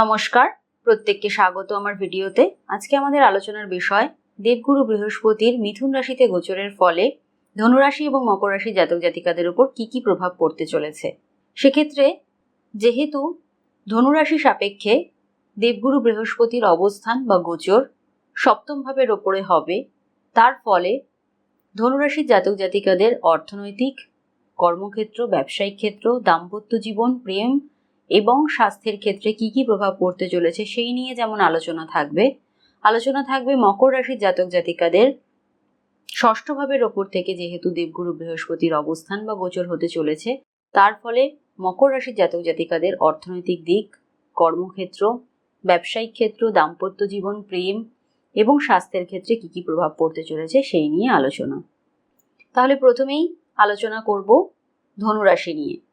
নমস্কার, প্রত্যেককে স্বাগত আমার ভিডিওতে। আজকে আমাদের আলোচনার বিষয়, দেবগুরু বৃহস্পতির মিথুন রাশিতে গোচরের ফলে ধনুরাশি এবং মকর রাশি জাতক জাতিকাদের উপর কি কি প্রভাব পড়তে চলেছে। সেক্ষেত্রে যেহেতু ধনুরাশি সাপেক্ষে দেবগুরু বৃহস্পতির অবস্থান বা গোচর সপ্তম ভাবের ওপরে হবে, তার ফলে ধনুরাশির জাতক জাতিকাদের অর্থনৈতিক, কর্মক্ষেত্র, ব্যবসায়িক ক্ষেত্র, দাম্পত্য জীবন, প্রেম এবং স্বাস্থ্যের ক্ষেত্রে কি কি প্রভাব পড়তে চলেছে সেই নিয়ে যেমন আলোচনা থাকবে। আলোচনা থাকবে মকর রাশির জাতক জাতিকাদের। ষষ্ঠ ভাবের ওপর থেকে যেহেতু দেবগুরু বৃহস্পতির অবস্থান বা গোচর হতে চলেছে, তার ফলে মকর রাশির জাতক জাতিকাদের অর্থনৈতিক দিক, কর্মক্ষেত্র, ব্যবসায়িক ক্ষেত্র, দাম্পত্য জীবন, প্রেম এবং স্বাস্থ্যের ক্ষেত্রে কি কি প্রভাব পড়তে চলেছে সেই নিয়ে আলোচনা। তাহলে প্রথমেই আলোচনা করব ধনুরাশি নিয়ে।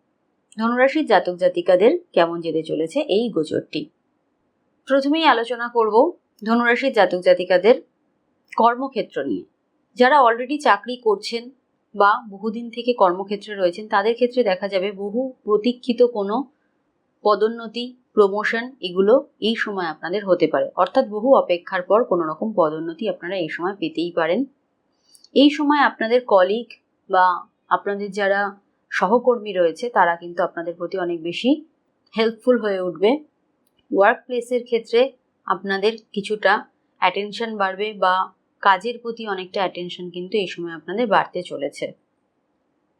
ধনুরাশির জাতক জাতিকাদের কেমন যেতে চলেছে এই গোচরটি? প্রথমেই আলোচনা করব ধনুরাশির জাতক জাতিকাদের কর্মক্ষেত্র নিয়ে। যারা অলরেডি চাকরি করছেন বা বহুদিন থেকে কর্মক্ষেত্রে রয়েছেন, তাদের ক্ষেত্রে দেখা যাবে বহু প্রতীক্ষিত কোনো পদোন্নতি প্রমোশন এগুলো এই সময় আপনাদের হতে পারে। অর্থাৎ বহু অপেক্ষার পর কোনো রকম পদোন্নতি আপনারা এই সময় পেতেই পারেন। এই সময় আপনাদের কলিগ বা আপনাদের যারা সহকর্মী রয়েছে, তারা কিন্তু আপনাদের প্রতি অনেক বেশি হেল্পফুল হয়ে উঠবে। ওয়ার্ক প্লেসের ক্ষেত্রে আপনাদের কিছুটা অ্যাটেনশন বাড়বে বা কাজের প্রতি অনেকটা অ্যাটেনশন কিন্তু এই সময় আপনাদের বাড়তে চলেছে।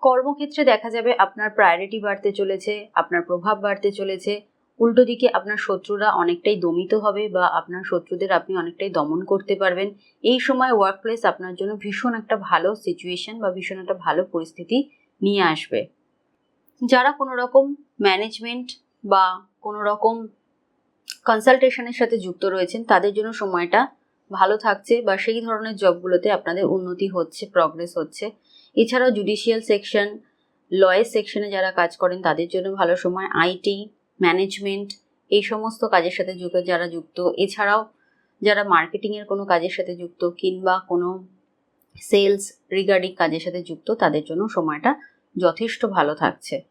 কর্মক্ষেত্রে দেখা যাবে আপনার প্রায়োরিটি বাড়তে চলেছে, আপনার প্রভাব বাড়তে চলেছে, উল্টো দিকে আপনার শত্রুরা অনেকটাই দমিত হবে বা আপনার শত্রুদের আপনি অনেকটাই দমন করতে পারবেন। এই সময় ওয়ার্ক প্লেস আপনার জন্য ভীষণ একটা ভালো সিচুয়েশন বা ভীষণ একটা ভালো পরিস্থিতি নিয়ে আসবে। যারা কোনো রকম ম্যানেজমেন্ট বা কোনো রকম কনসালটেশনের সাথে যুক্ত রয়েছেন, তাদের জন্য সময়টা ভালো থাকছে বা সেই ধরনের জবগুলোতে আপনাদের উন্নতি হচ্ছে প্রগ্রেস হচ্ছে। এছাড়াও জুডিশিয়াল সেকশন লয়ের সেকশনে যারা কাজ করেন, তাদের জন্য ভালো সময়। আইটি ম্যানেজমেন্ট এই সমস্ত কাজের সাথে যুক্ত, যারা যুক্ত। এছাড়াও যারা মার্কেটিংয়ের কোনো কাজের সাথে যুক্ত কিংবা কোনো সেলস রিগার্ডিং কাজের সাথে যুক্ত, তাদের জন্য সময়টা যথেষ্ট ভালো থাকছে।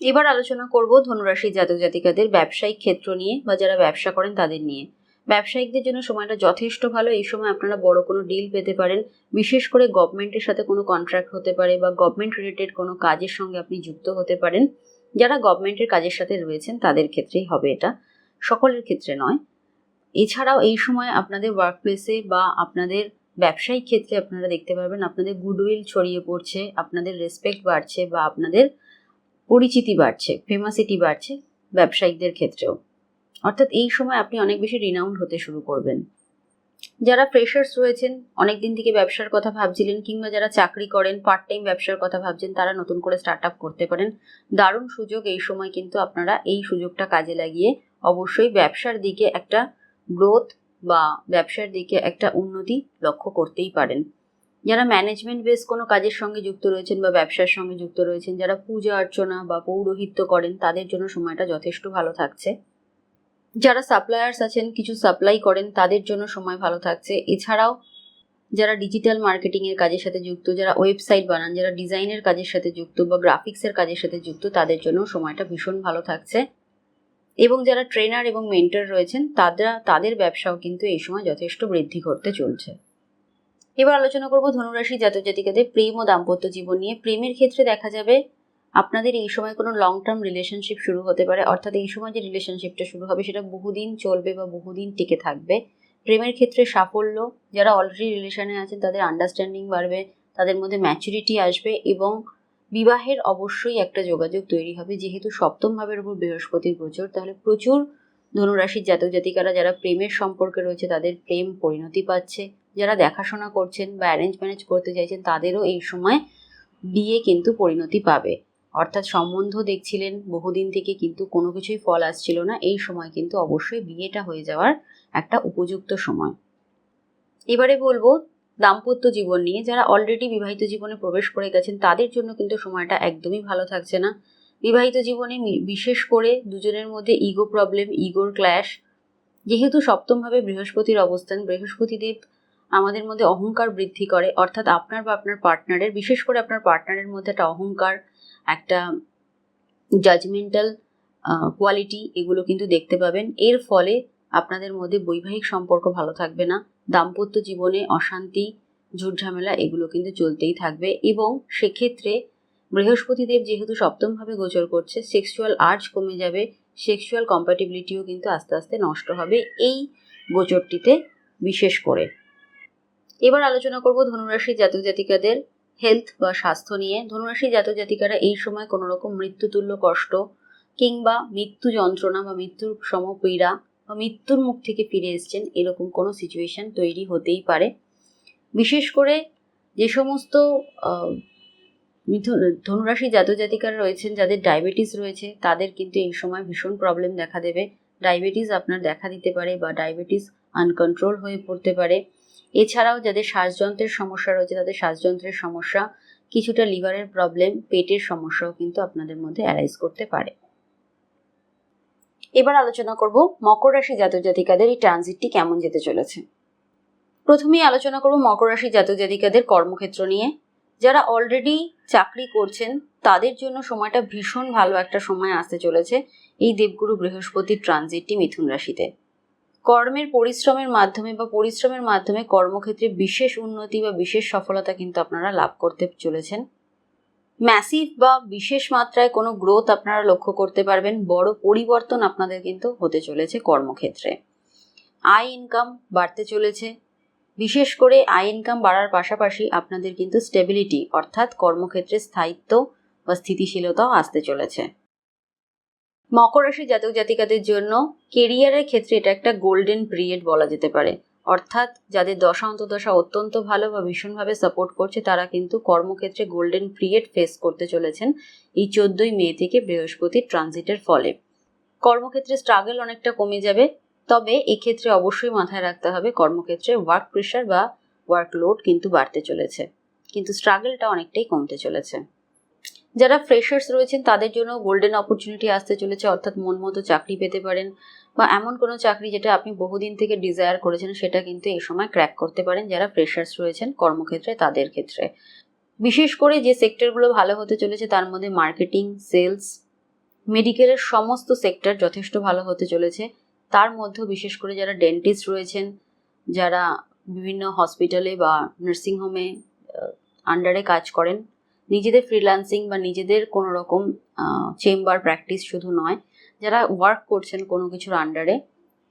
এবার আলোচনা করব ধনুরাশি জাতক জাতিকাদের ব্যবসায়িক ক্ষেত্র নিয়ে বা যারা ব্যবসা করেন তাদের নিয়ে। ব্যবসায়িকদের জন্য সময়টা যথেষ্ট ভালো। এই সময় আপনারা বড় কোনো ডিল পেতে পারেন। বিশেষ করে গভর্নমেন্টের সাথে কোনো কন্ট্রাক্ট হতে পারে বা গভর্নমেন্ট রিলেটেড কোনো কাজের সঙ্গে আপনি যুক্ত হতে পারেন। যারা গভর্নমেন্টের কাজের সাথে রয়েছেন তাদের ক্ষেত্রেই হবে এটা। সকলের ক্ষেত্রে নয়। এছাড়াও এই সময় আপনাদের ওয়ার্ক প্লেসে বা আপনাদের ব্যবসায়িক ক্ষেত্রে আপনারা দেখতে পারবেন আপনাদের গুডউইল ছড়িয়ে পড়ছে, আপনাদের রেসপেক্ট বাড়ছে বা আপনাদের পরিচিতি বাড়ছে ফেমাসিটি বাড়ছে ব্যবসায়িকদের ক্ষেত্রেও। অর্থাৎ এই সময় আপনি অনেক বেশি রিনাউন্ড হতে শুরু করবেন। যারা ফ্রেশার্স রয়েছেন অনেক দিন থেকে ব্যবসার কথা ভাবছিলেন কিংবা যারা চাকরি করেন পার্ট টাইম ব্যবসার কথা ভাবছেন, তারা নতুন করে স্টার্ট আপ করতে পারেন। দারুণ সুযোগ এই সময় কিন্তু আপনারা এই সুযোগটা কাজে লাগিয়ে অবশ্যই ব্যবসার দিকে একটা গ্রোথ বা ব্যবসার দিকে একটা উন্নতি লক্ষ্য করতেই পারেন। যারা ম্যানেজমেন্ট বেস কোনো কাজের সঙ্গে যুক্ত রয়েছেন বা ব্যবসার সঙ্গে যুক্ত রয়েছেন, যারা পূজা অর্চনা বা পৌরোহিত্য করেন, তাদের জন্য সময়টা যথেষ্ট ভালো থাকছে। যারা সাপ্লায়ার্স আছেন, কিছু সাপ্লাই করেন, তাদের জন্য সময় ভালো থাকছে। এছাড়াও যারা ডিজিটাল মার্কেটিংয়ের কাজের সাথে যুক্ত, যারা ওয়েবসাইট বানান, যারা ডিজাইনের কাজের সাথে যুক্ত বা গ্রাফিক্সের কাজের সাথে যুক্ত, তাদের জন্য সময়টা ভীষণ ভালো থাকছে। এবং যারা ট্রেনার এবং মেন্টর রয়েছেন তারা তাদের ব্যবসাও কিন্তু এই সময় যথেষ্ট বৃদ্ধি করতে চলছে। এবার আলোচনা করব ধনুরাশি জাতক জাতিকাদের প্রেম ও দাম্পত্য জীবন নিয়ে। প্রেমের ক্ষেত্রে দেখা যাবে আপনাদের এই সময় কোনো লং টার্ম রিলেশনশিপ শুরু হতে পারে, অর্থাৎ এই সময় যে রিলেশনশিপটা শুরু হবে সেটা বহুদিন চলবে বা বহুদিন টিকে থাকবে। প্রেমের ক্ষেত্রে সাফল্য, যারা অলরেডি রিলেশনে আছেন, তাদের আন্ডারস্ট্যান্ডিং বাড়বে, তাদের মধ্যে ম্যাচুরিটি আসবে এবং বিবাহের অবশ্যই একটা যোগাযোগ তৈরি হবে। যেহেতু সপ্তম ভাবের উপর বৃহস্পতির গোচর, তাহলে প্রচুর ধনুরাশির জাতক জাতিকারা যারা প্রেমের সম্পর্কে রয়েছে, তাদের প্রেম পরিণতি পাচ্ছে। যারা দেখাশোনা করছেন বা অ্যারেঞ্জ ম্যানেজ করতে চাইছেন, তাদেরও এই সময় বিয়ে কিন্তু পরিণতি পাবে। অর্থাৎ সম্বন্ধ দেখছিলেন, বহুদিন থেকে কিন্তু কোনো কিছুই ফল আসছিল না। এই সময় কিন্তু অবশ্যই বিয়েটা হয়ে যাওয়ার একটা উপযুক্ত সময়। এবারে বলব দাম্পত্য জীবন নিয়ে যারা অলরেডি বিবাহিত জীবনে প্রবেশ করে গেছেন, তাদের জন্য কিন্তু সময়টা একদমই ভালো থাকছে না। বিবাহিত জীবনে বিশেষ করে দুজনের মধ্যে ইগো প্রবলেম ইগোর ক্ল্যাশ যেহেতু সপ্তমভাবে বৃহস্পতির অবস্থান, বৃহস্পতিদেব আমাদের মধ্যে অহংকার বৃদ্ধি করে, অর্থাৎ আপনার বা আপনার পার্টনারের বিশেষ করে আপনার পার্টনারের মধ্যে একটা অহংকার, একটা জাজমেন্টাল কোয়ালিটি এগুলো কিন্তু দেখতে পাবেন। এর ফলে আপনাদের মধ্যে বৈবাহিক সম্পর্ক ভালো থাকবে না। দাম্পত্য জীবনে অশান্তি, ঝুটঝামেলা এগুলো কিন্তু চলতেই থাকবে এবং সেক্ষেত্রে বৃহস্পতিদেব যেহেতু সপ্তমভাবে গোচর করছে সেক্সুয়াল আর্জ কমে যাবে সেক্সুয়াল কম্প্যাটিবিলিটিও কিন্তু আস্তে আস্তে নষ্ট হবে এই গোচরটিতে বিশেষ করে। এবার আলোচনা করব ধনুরাশি জাতক জাতিকাদের হেলথ বা স্বাস্থ্য নিয়ে। ধনুরাশি জাতক জাতিকারা এই সময় কোনো রকম মৃত্যুতুল্য কষ্ট কিংবা মৃত্যু যন্ত্রণা বা মৃত্যুর সমপীড়া মৃত্যুর মুখ থেকে ফিরে এসছেন, এরকম কোনো সিচুয়েশন তৈরি হতেই পারে। বিশেষ করে যে সমস্ত ধনুরাশি জাতক জাতিকারা রয়েছেন, যাদের ডায়াবেটিস রয়েছে, তাদের কিন্তু এই সময় ভীষণ প্রবলেম দেখা দেবে। ডায়াবেটিস আপনার দেখা দিতে পারে বা ডায়াবেটিস আনকন্ট্রোল হয়ে পড়তে পারে। এছাড়াও যাদের শ্বাসযন্ত্রের সমস্যা রয়েছে, তাদের শ্বাসযন্ত্রের সমস্যা, কিছুটা লিভারের প্রবলেম পেটের সমস্যাও কিন্তু আপনাদের মধ্যে অ্যারাইজ করতে পারে। এবার আলোচনা করব মকর রাশি জাতক জাতিকাদের এই ট্রানজিটটি কেমন যেতে চলেছে। প্রথমেই আলোচনা করব মকর রাশি জাতক জাতিকাদের কর্মক্ষেত্র নিয়ে। যারা অলরেডি চাকরি করছেন, তাদের জন্য সময়টা ভীষণ ভালো একটা সময় আসতে চলেছে এই দেবগুরু বৃহস্পতির ট্রানজিটটি মিথুন রাশিতে। কর্মের পরিশ্রমের মাধ্যমে বা পরিশ্রমের মাধ্যমে কর্মক্ষেত্রে বিশেষ উন্নতি বা বিশেষ সফলতা কিন্তু আপনারা লাভ করতে চলেছেন। ম্যাসিভ বা বিশেষ মাত্রায় কোনো গ্রোথ আপনারা লক্ষ্য করতে পারবেন, বড় পরিবর্তন আপনাদের কিন্তু হতে চলেছে কর্মক্ষেত্রে। আয় ইনকাম বাড়তে চলেছে, বিশেষ করে আয় ইনকাম বাড়ার পাশাপাশি আপনাদের কিন্তু স্টেবিলিটি অর্থাৎ কর্মক্ষেত্রে স্থায়িত্ব বা স্থিতিশীলতাও আসতে চলেছে। মকর রাশি জাতক জাতিকাদের জন্য কেরিয়ারের ক্ষেত্রে এটা একটা গোল্ডেন পিরিয়ড বলা যেতে পারে। অর্থাৎ যাদের দশা অন্তদশা অত্যন্ত ভালো বা ভীষণভাবে সাপোর্ট করছে, তারা কিন্তু কর্মক্ষেত্রে গোল্ডেন পিরিয়ড ফেস করতে চলেছেন এই চোদ্দই মে থেকে বৃহস্পতির ট্রানজিটের ফলে। কর্মক্ষেত্রে স্ট্রাগল অনেকটা কমে যাবে, তবে এক্ষেত্রে অবশ্যই মাথায় রাখতে হবে কর্মক্ষেত্রে ওয়ার্ক প্রেশার বা ওয়ার্কলোড কিন্তু বাড়তে চলেছে। কিন্তু স্ট্রাগলটা অনেকটাই কমতে চলেছে। যারা ফ্রেশার্স রয়েছেন, তাদের জন্য গোল্ডেন অপরচুনিটি আসতে চলেছে। অর্থাৎ মন মতো চাকরি পেতে পারেন বা এমন কোনো চাকরি যেটা আপনি বহুদিন থেকে ডিজায়ার করেছেন, সেটা কিন্তু এই সময় ক্র্যাক করতে পারেন যারা ফ্রেশার্স রয়েছেন, কর্মক্ষেত্রে, তাদের ক্ষেত্রে। বিশেষ করে যে সেক্টরগুলো ভালো হতে চলেছে, তার মধ্যে মার্কেটিং সেলস মেডিকেলের সমস্ত সেক্টর যথেষ্ট ভালো হতে চলেছে। তার মধ্যেও বিশেষ করে যারা ডেন্টিস্ট রয়েছেন, যারা বিভিন্ন হসপিটালে বা নার্সিংহোমে আন্ডারে কাজ করেন নিজেদের ফ্রিল্যান্সিং বা নিজেদের কোনো রকম চেম্বার প্র্যাকটিস শুধু নয়, যারা ওয়ার্ক করছেন কোনো কিছুর আন্ডারে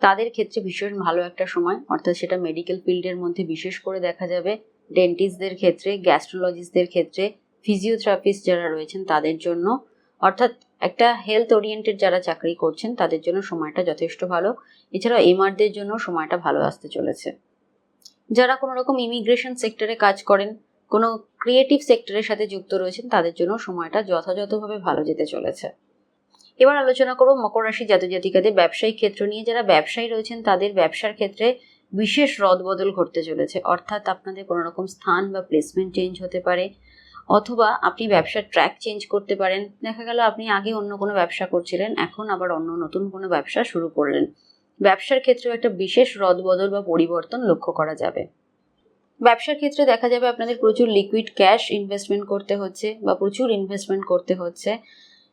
তাদের ক্ষেত্রে ভীষণ ভালো একটা সময়। অর্থাৎ সেটা মেডিকেল ফিল্ডের মধ্যে বিশেষ করে দেখা যাবে। ডেন্টিস্টদের ক্ষেত্রে গ্যাস্ট্রোলজিস্টদের ক্ষেত্রে ফিজিওথেরাপিস্ট যারা রয়েছেন তাদের জন্য। অর্থাৎ একটা হেলথ ওরিয়েন্টেড যারা চাকরি করছেন তাদের জন্য সময়টা যথেষ্ট ভালো। এছাড়াও এমআরদের জন্য সময়টা ভালো আসতে চলেছে। যারা কোনো রকম ইমিগ্রেশন সেক্টরে কাজ করেন কোনো ক্রিয়েটিভ সেক্টরের সাথে যুক্ত রয়েছেন, তাদের জন্য সময়টা যথাযথভাবে ভালো যেতে চলেছে। এবার আলোচনা করব মকর রাশি জাতিকাদের ব্যবসায়িক ক্ষেত্র নিয়ে। যারা ব্যবসায়ী রয়েছেন, তাদের ব্যবসার ক্ষেত্রে বিশেষ রদবদল ঘটতে চলেছে। অর্থাৎ আপনাদের কোনো রকম স্থান বা প্লেসমেন্ট চেঞ্জ হতে পারে, অথবা আপনি ব্যবসার ট্র্যাক চেঞ্জ করতে পারেন। দেখা গেল আপনি আগে অন্য কোনো ব্যবসা করছিলেন, এখন আবার অন্য নতুন কোনো ব্যবসা শুরু করলেন। ব্যবসার ক্ষেত্রেও একটা বিশেষ রদবদল বা পরিবর্তন লক্ষ্য করা যাবে। ব্যবসার ক্ষেত্রে দেখা যাবে আপনাদের প্রচুর লিকুইড ক্যাশ ইনভেস্টমেন্ট করতে হচ্ছে বা প্রচুর ইনভেস্টমেন্ট করতে হচ্ছে।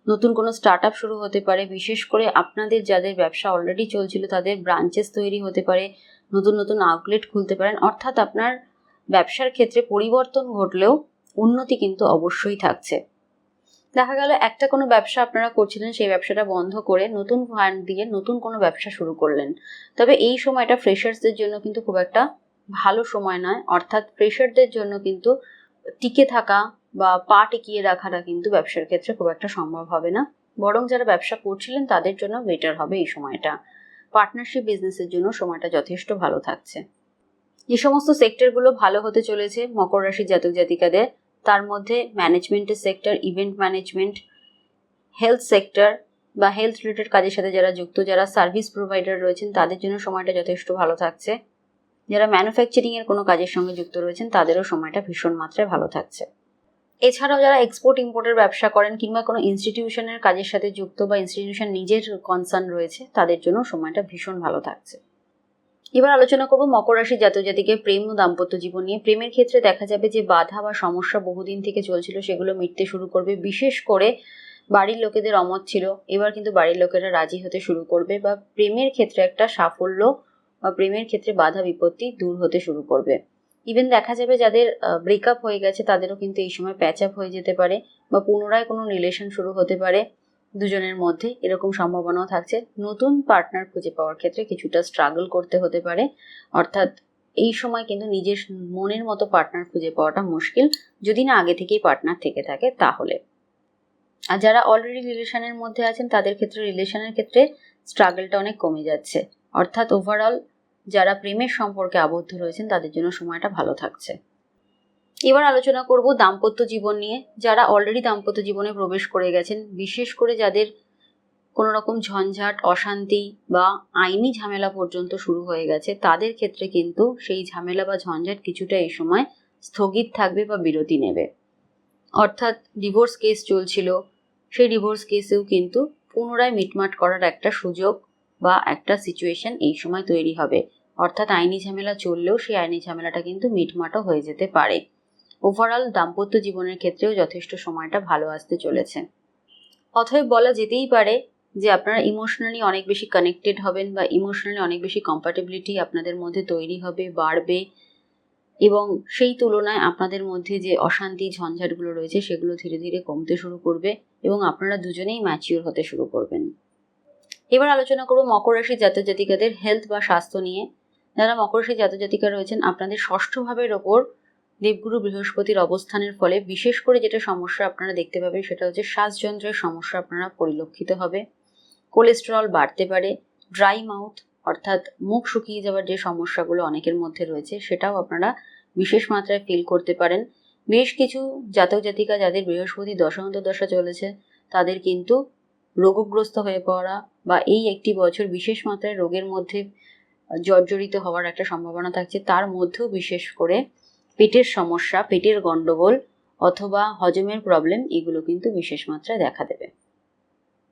নতুন কোনো স্টার্ট আপ শুরু হতে পারে, বিশেষ করে আপনাদের যাদের ব্যবসা অলরেডি চলছিল, তাদের ব্রাঞ্চেস তৈরি হতে পারে, নতুন নতুন আউটলেট খুলতে পারেন। অর্থাৎ আপনার ব্যবসার ক্ষেত্রে পরিবর্তন ঘটলেও উন্নতি কিন্তু অবশ্যই থাকছে। দেখা গেল একটা কোনো ব্যবসা আপনারা করছিলেন, সেই ব্যবসাটা বন্ধ করে নতুন ফান্ড দিয়ে নতুন কোনো ব্যবসা শুরু করলেন। তবে এই সময়টা ফ্রেশার্সদের জন্য কিন্তু খুব একটা ভালো সময় নয়। অর্থাৎ ফ্রেশারদের জন্য কিন্তু টিকে থাকা বা পা টিকিয়ে রাখাটা কিন্তু ব্যবসার ক্ষেত্রে খুব একটা সম্ভব হবে না। বরং যারা ব্যবসা করছিলেন, তাদের জন্য বেটার হবে এই সময়টা। পার্টনারশিপ বিজনেসের জন্য সময়টা যথেষ্ট ভালো থাকছে। যে সমস্ত সেক্টরগুলো ভালো হতে চলেছে, মকর রাশির জাতক জাতিকাদের, তার মধ্যে ম্যানেজমেন্টের sector event management health sector বা হেলথ রিলেটেড কাজের সাথে যারা যুক্ত, যারা সার্ভিস প্রোভাইডার রয়েছেন, তাদের জন্য সময়টা যথেষ্ট ভালো থাকছে। যারা ম্যানুফ্যাকচারিং এর কোনো কাজের সঙ্গে যুক্ত রয়েছেন, তাদেরও সময়টা ভীষণ মাত্রায় ভালো থাকছে। এছাড়াও যারা এক্সপোর্ট ইম্পোর্টের ব্যবসা করেন কিংবা কোনো ইনস্টিটিউশনের কাজের সাথে যুক্ত বা ইনস্টিটিউশন নিজের কনসার্ন রয়েছে, তাদের জন্য সময়টা ভীষণ ভালো থাকছে। এবার আলোচনা করব মকর রাশি জাতজাতিকে প্রেম ও দাম্পত্য জীবন নিয়ে। প্রেমের ক্ষেত্রে দেখা যাবে যে বাধা বা সমস্যা বহুদিন থেকে চলছিল, সেগুলো মিটতে শুরু করবে। বিশেষ করে বাড়ির লোকেদের অমত ছিল, এবার কিন্তু বাড়ির লোকেরা রাজি হতে শুরু করবে বা প্রেমের ক্ষেত্রে একটা সাফল্য বা প্রেমের ক্ষেত্রে বাধা বিপত্তি দূর হতে শুরু করবে। ইভেন দেখা যাবে যাদের ব্রেকআপ হয়ে গেছে, তাদেরও কিন্তু এই সময় প্যাচ আপ হয়ে যেতে পারে বা পুনরায় কোনো রিলেশন শুরু হতে পারে। দুজনের মধ্যে এরকম সম্ভাবনাও থাকছে। নতুন পার্টনার খুঁজে পাওয়ার ক্ষেত্রে কিছুটা স্ট্রাগল করতে হতে পারে। অর্থাৎ এই সময় কিন্তু নিজের মনের মতো পার্টনার খুঁজে পাওয়াটা মুশকিল। যদি না আগে থেকেই পার্টনার থেকে থাকে, তাহলে। আর যারা অলরেডি রিলেশনের মধ্যে আছেন, তাদের ক্ষেত্রে রিলেশনের ক্ষেত্রে স্ট্রাগলটা অনেক কমে যাচ্ছে। অর্থাৎ ওভারঅল যারা প্রেমের সম্পর্কে আবদ্ধ রয়েছেন, তাদের জন্য সময়টা ভালো থাকছে। এবার আলোচনা করব দাম্পত্য জীবন নিয়ে। যারা অলরেডি দাম্পত্য জীবনে প্রবেশ করে গেছেন, বিশেষ করে যাদের কোনো রকম ঝঞ্ঝাট, অশান্তি বা আইনি ঝামেলা পর্যন্ত শুরু হয়ে গেছে, তাদের ক্ষেত্রে কিন্তু সেই ঝামেলা বা ঝঞ্ঝাট কিছুটা এই সময় স্থগিত থাকবে বা বিরতি নেবে। অর্থাৎ ডিভোর্স কেস চলছিল, সেই ডিভোর্স কেসেও কিন্তু পুনরায় মিটমাট করার একটা সুযোগ বা একটা সিচুয়েশন এই সময় তৈরি হবে। অর্থাৎ আইনি ঝামেলা চললেও সেই আইনি ঝামেলাটা কিন্তু মিটমাটও হয়ে যেতে পারে। ওভারঅল দাম্পত্য জীবনের ক্ষেত্রেও যথেষ্ট সময়টা ভালো আসতে চলেছে। অতএব বলা যেতেই পারে যে আপনারা ইমোশনালি অনেক বেশি কানেক্টেড হবেন বা ইমোশনালি অনেক বেশি কম্পাটেবিলিটি আপনাদের মধ্যে তৈরি হবে, বাড়বে এবং সেই তুলনায় আপনাদের মধ্যে যে অশান্তি, ঝঞ্ঝাটগুলো রয়েছে সেগুলো ধীরে ধীরে কমতে শুরু করবে এবং আপনারা দুজনেই ম্যাচিওর হতে শুরু করবেন। এবার আলোচনা করব মকর রাশির জাতক জাতিকাদের হেলথ বা স্বাস্থ্য নিয়ে। যারা মকর রাশির জাতক জাতিকা রয়েছেন, আপনাদের ষষ্ঠ ভাবের ওপর দেবগুরু বৃহস্পতির অবস্থানের ফলে বিশেষ করে যেটা সমস্যা আপনারা দেখতে পাবেন সেটা হচ্ছে শ্বাসযন্ত্রের সমস্যা আপনারা পরিলক্ষিত হবে। কোলেস্টেরল বাড়তে পারে ড্রাই মাউথ অর্থাৎ মুখ শুকিয়ে যাওয়ার যে সমস্যাগুলো অনেকের মধ্যে রয়েছে, সেটাও আপনারা বিশেষ মাত্রায় ফিল করতে পারেন। বেশ কিছু জাতক জাতিকা যাদের বৃহস্পতি দশান্ত দশা চলেছে, তাদের কিন্তু রোগগ্রস্ত হয়ে পড়া বা এই একটি বছর বিশেষ মাত্রায় রোগের মধ্যে জর্জরিত হওয়ার একটা সম্ভাবনা থাকছে, তার মধ্যেও বিশেষ করে পেটের সমস্যা, পেটের গণ্ডগোল অথবা হজমের প্রবলেম এগুলো কিন্তু বিশেষ মাত্রায় দেখা দেবে।